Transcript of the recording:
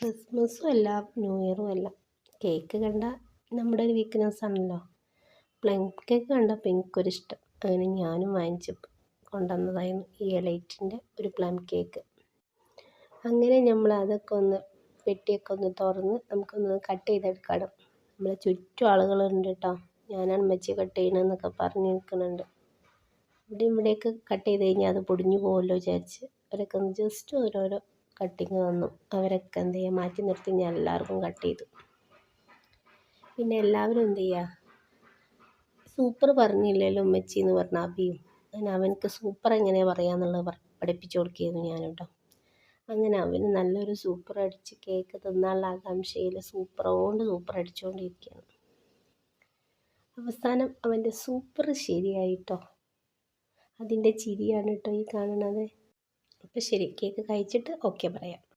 ക്രിസ്മസും അല്ല ന്യൂ ഇയറും അല്ല കേക്ക് കണ്ട നമ്മുടെ ഒരു വീക്ക്നെസ് ആണല്ലോ. പ്ലം കേക്ക് കണ്ടപ്പോൾ എനിക്കൊരിഷ്ടം. അങ്ങനെ ഞാനും വാങ്ങിച്ചു കൊണ്ടുവന്നതായിരുന്നു ഈ എലൈറ്റിന്റെ ഒരു പ്ലം കേക്ക് അങ്ങനെ നമ്മൾ അതൊക്കെ ഒന്ന് പെട്ടിയൊക്കെ ഒന്ന് തുറന്ന് നമുക്കൊന്ന് കട്ട് ചെയ്തെടുക്കണം. നമ്മളെ ചുറ്റും ആളുകളുണ്ട് കേട്ടോ. ഞാനാണ് മച്ചി കട്ട് ചെയ്യണമെന്നൊക്കെ പറഞ്ഞ് നിൽക്കുന്നുണ്ട്. ഇവിടെ ഇവിടെയൊക്കെ കട്ട് ചെയ്ത് കഴിഞ്ഞാൽ അത് പൊടിഞ്ഞു പോകുമല്ലോ വിചാരിച്ച്. അവരൊക്കെ ഒന്ന് ജസ്റ്റ് ഓരോരോ കട്ടിങ് വന്നു. അവരൊക്കെ എന്ത് ചെയ്യുക മാറ്റി നിർത്തി ഞാൻ എല്ലാവർക്കും കട്ട് ചെയ്തു. പിന്നെ എല്ലാവരും എന്ത് ചെയ്യുക സൂപ്പർ പറഞ്ഞില്ലല്ലോ ഉമ്മച്ചി എന്ന് പറഞ്ഞ അബിയും. അങ്ങനെ അവനക്ക് സൂപ്പർ എങ്ങനെയാണ് പറയാന്നുള്ളത് പഠിപ്പിച്ചു കൊടുക്കുകയായിരുന്നു ഞാൻ കേട്ടോ. അങ്ങനെ അവന് നല്ലൊരു സൂപ്പർ അടിച്ച് കേക്ക് തിന്നാനുള്ള ആകാംക്ഷയിൽ സൂപ്പർ കൊണ്ട് സൂപ്പർ അടിച്ചുകൊണ്ടിരിക്കുകയാണ് അവസാനം അവന്റെ സൂപ്പർ ശരിയായിട്ടോ അതിന്റെ ചിരിയാണ് കേട്ടോ ഈ കാണുന്നത്. അപ്പോൾ ശരി കേക്ക് കഴിച്ചിട്ട് ഓക്കെ പറയാം.